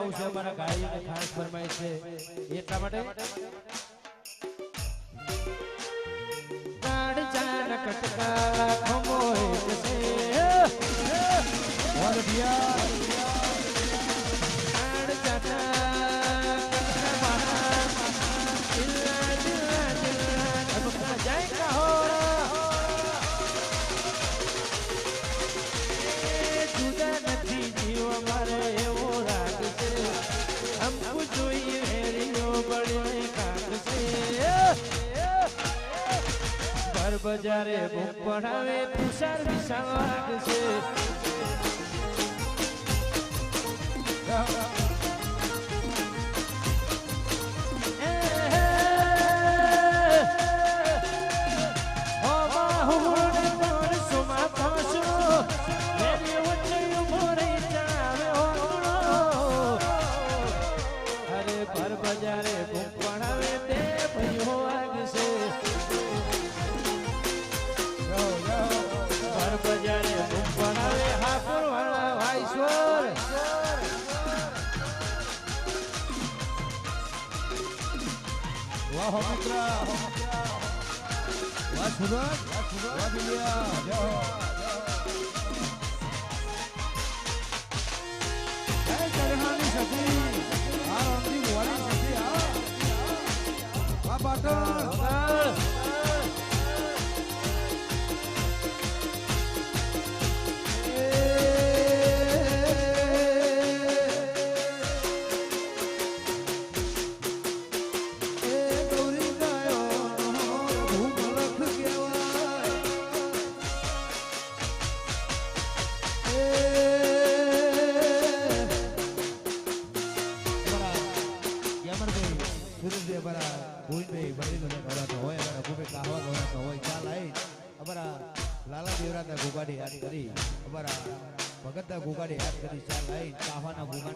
આવું છે અમારા ગાડીને ખાસ ફરમાય છે. એટલા માટે વિશાળ વિશાળ લાગશે વાહ હો મિત્ર, વાહ સુરત, વાહ દુનિયા જય હો, જય ચરહાની સખી, આ રોમની વાળી સખી આ પાટણ. ઘોઘાડે હાથ કરી ચાલ આઈ ચાહવાના ઘોઘા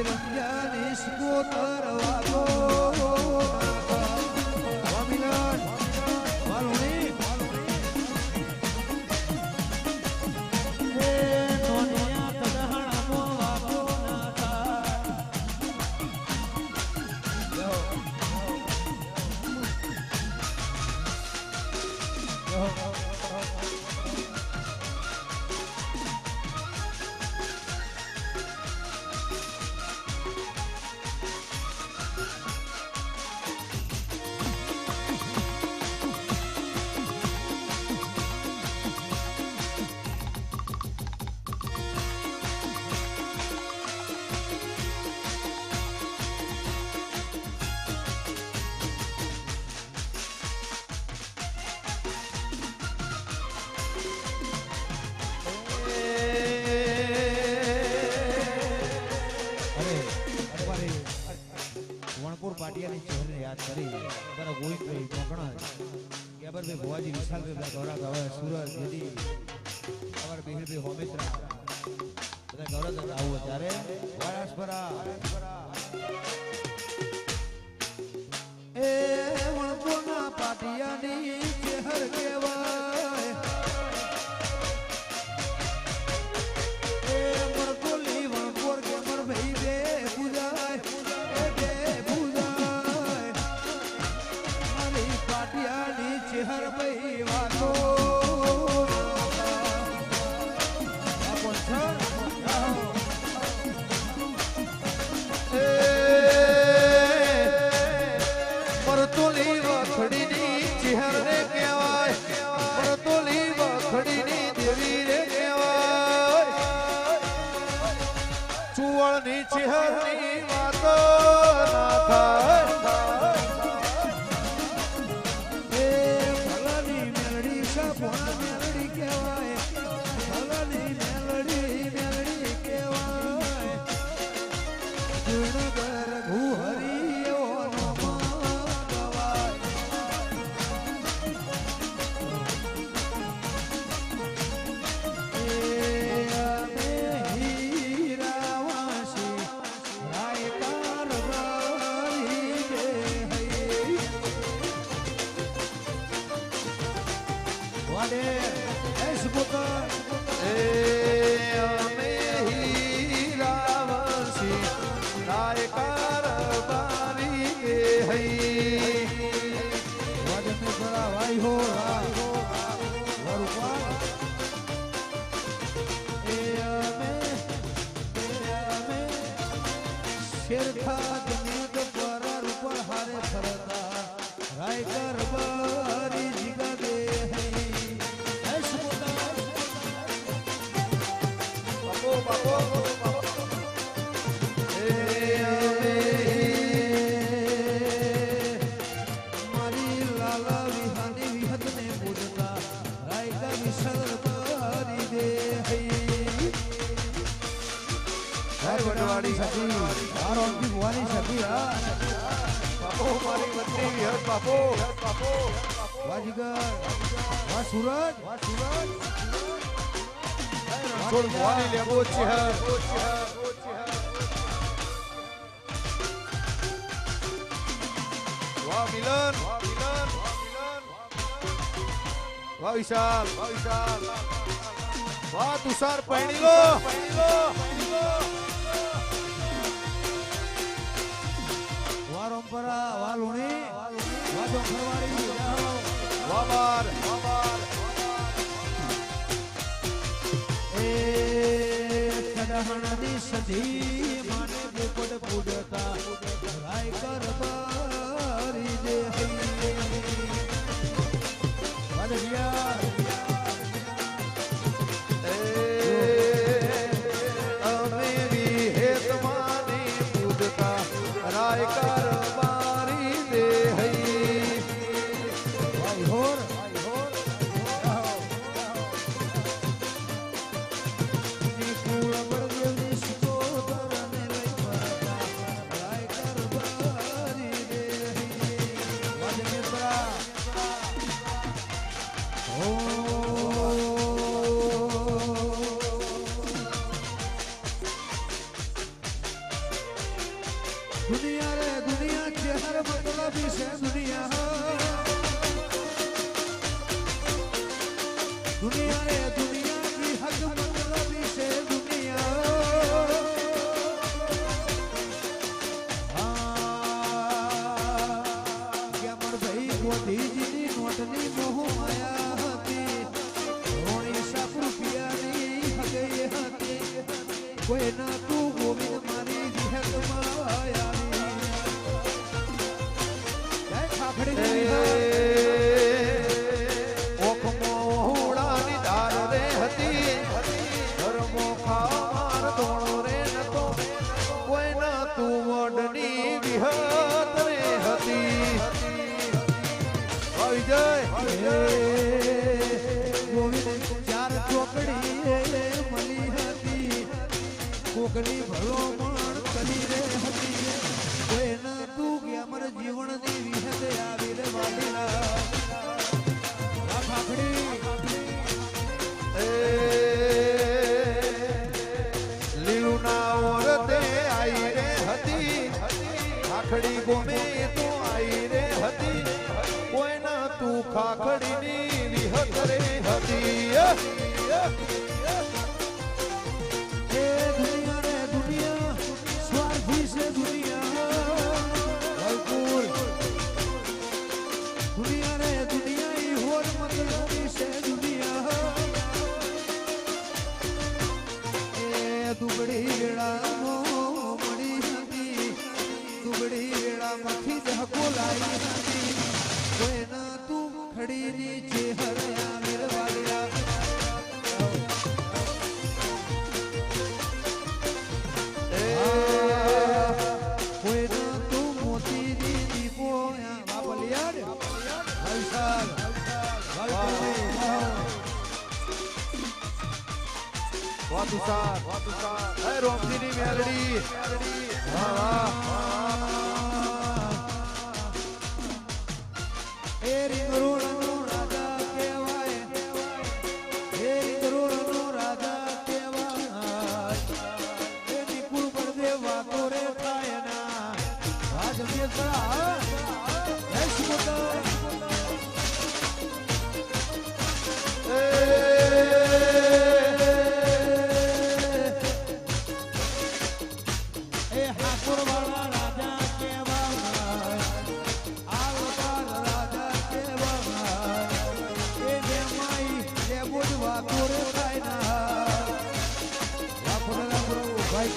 મારી રંજાની સ્કોતર વાગો. અમારા ગોવિંદભાઈ મોકણા ગેબરભાઈ ભુવાજી વિશાલભાઈ ગૌરવ હવે સુરત જેદી અમારા બિહિલભાઈ હોમિત્રા બધા ગૌરવ હતા આવું ત્યારે વારાસપરા એ વણપુરના પાટિયાની ચહેર કહેવાય Bye. મારી લાલા વિહાની વિહતને પૂજતા રાયકા વિસર બારી દે હૈ હાય વડવાડી સખી આ રોમજી ભુવાની સખી હા બાપો મારી વતની વિહત બાપો બાપો વાજીગર વા સુરત વા સુરત છોડ ભુવાની લેબો છે વાહ મિલન વાહ વિશાલ વાહ વિશાલ વાહ તુષાર પૈણીલો વાહ રોમપરા વાહ લુણી વાહ જોખરવાડી વાહ બાર વાહ બાર એ કડહણની સધી માને પોપટ પૂડતા રાય કર બારી હૈ. Yeah. દુનિયા રે દુનિયા કે હર મતલબી છે દુનિયા.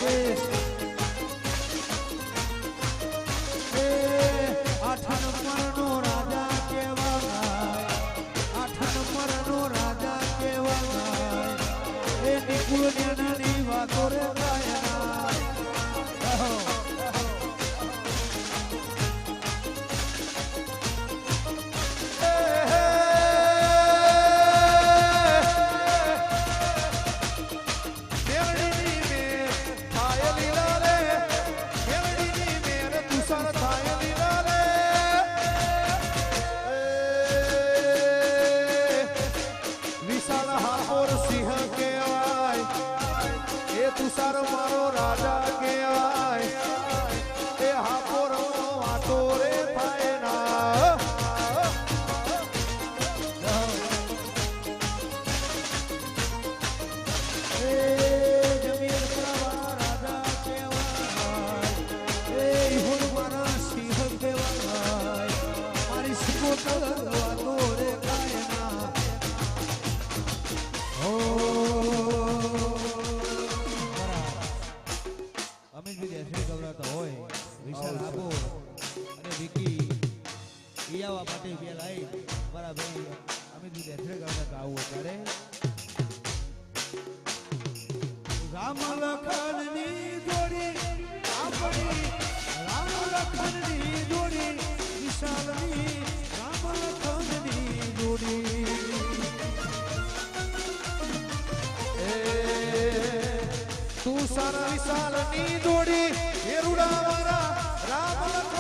aqui. તું વિશાલની જોડી હેરુડા મારા રામ